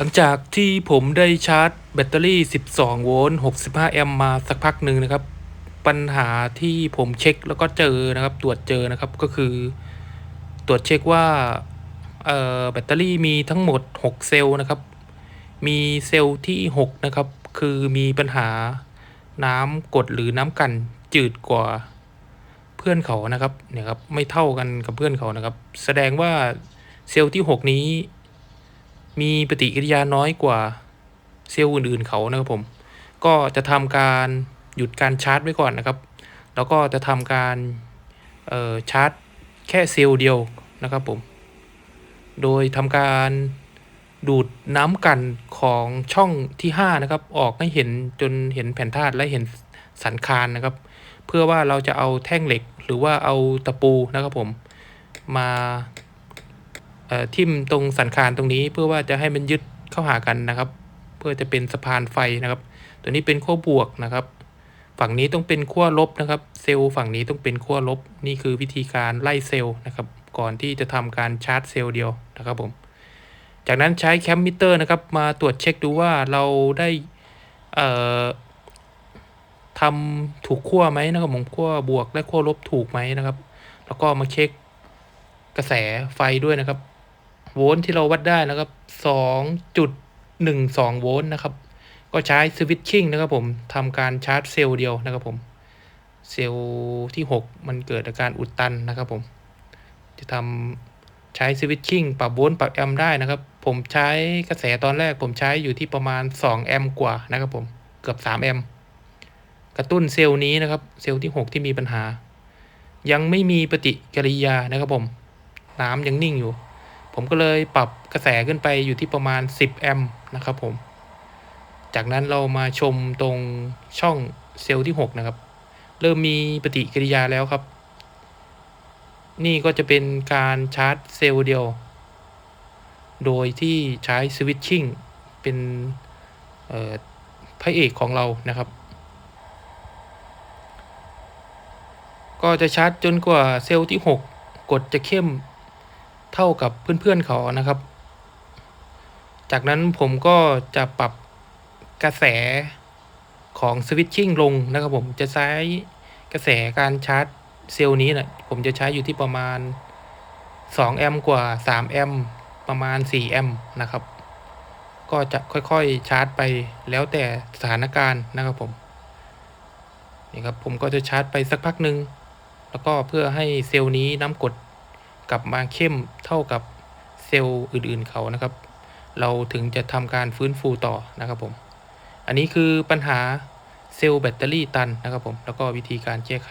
หลังจากที่ผมได้ชาร์จแบตเตอรี่ 12 โวลต์ 65 แอมป์มาสักพักหนึ่งนะครับ ปัญหาที่ผมเช็คแล้วก็เจอนะครับ ตรวจเจอนะครับก็คือ ตรวจเช็คว่าแบตเตอรี่มีทั้งหมด 6 เซลล์นะครับ มีเซลล์ที่ 6 นะครับ คือมีปัญหาน้ำกดหรือน้ำกันจืดกว่าเพื่อนเขานะครับเนี่ยครับไม่เท่ากันกับเพื่อนเขานะครับ แสดงว่าเซลล์ที่ 6 นี้ มีปฏิกิริยาน้อยกว่าเซลล์อื่นๆเขานะครับผม ก็จะทำการหยุดการชาร์จไว้ก่อนนะครับ แล้วก็จะทำการชาร์จแค่เซลล์เดียวนะครับผม โดยทำการดูดน้ำกันของช่องที่ 5 นะครับ ออกให้เห็นจนเห็นแผ่นธาตุและเห็นสันคานนะครับ เพื่อว่าเราจะเอาแท่งเหล็กหรือว่าเอาตะปูนะครับผมมา ทิ่มตรงสันคานตรงนี้เพื่อว่าจะให้มันยึดเข้าหากันนะครับ เพื่อจะเป็นสะพานไฟนะครับ ตัวนี้เป็นขั้วบวกนะครับ ฝั่งนี้ต้องเป็นขั้วลบนะครับ เซลล์ฝั่งนี้ต้องเป็นขั้วลบ นี่คือวิธีการไล่เซลล์นะครับ ก่อนที่จะทำการชาร์จเซลล์เดียวนะครับผมจากนั้นใช้แคมมิเตอร์นะครับ มาตรวจเช็คดูว่าเราได้ทำถูกขั้วไหมนะครับผมขั้วบวกและขั้วลบถูกไหมนะครับ แล้วก็มาเช็คกระแสไฟด้วยนะครับ โวลต์ที่เราวัดได้นะครับสองจุดหนึ่งสองโวลต์นะครับ ก็ใช้สวิตชิ่งนะครับผมทำการชาร์จเซลล์เดียวนะครับผม เซลล์ที่ 6 มันเกิดอาการอุดตันนะครับผม จะทำใช้สวิตชิ่งปรับโวลต์ปรับแอมป์ได้นะครับ ผมใช้กระแสตอนแรก ผมใช้อยู่ที่ประมาณ2แอมป์กว่านะครับผม เกือบ3แอมป์กระตุ้นเซลล์นี้นะครับ เซลล์ที่ 6 ที่มีปัญหา ยังไม่มีปฏิกิริยานะครับผม น้ำยังนิ่งอยู่ ผมก็เลยปรับกระแสขึ้นไปอยู่ที่ประมาณ 10 แอมป์นะครับผม จากนั้นเรามาชมตรงช่องเซลล์ที่ 6 นะครับ เริ่มมีปฏิกิริยาแล้วครับ นี่ก็จะเป็นการชาร์จเซลล์เดียว โดยที่ใช้สวิตชิ่งเป็นพระเอกของเรานะครับ ก็จะชาร์จจนกว่าเซลล์ที่ 6 กดจะเข้ม เท่ากับเพื่อนๆเขานะครับ จากนั้นผมก็จะปรับกระแสของสวิตชิ่งลงนะครับผมจะใช้กระแสการชาร์จเซลล์นี้นะผมจะใช้อยู่ที่ประมาณ2แอมกว่า3แอมประมาณ4แอมนะครับ ก็จะค่อยๆชาร์จไปแล้วแต่สถานการณ์นะครับผมนี่ครับผมก็จะชาร์จไปสักพักหนึ่งแล้วก็เพื่อให้เซลล์นี้น้ำกด กลับมาเข้มเท่ากับเซลล์อื่นๆเขานะครับ เราถึงจะทำการฟื้นฟูต่อนะครับผม อันนี้คือปัญหาเซลล์แบตเตอรี่ตันนะครับผม แล้วก็วิธีการแก้ไข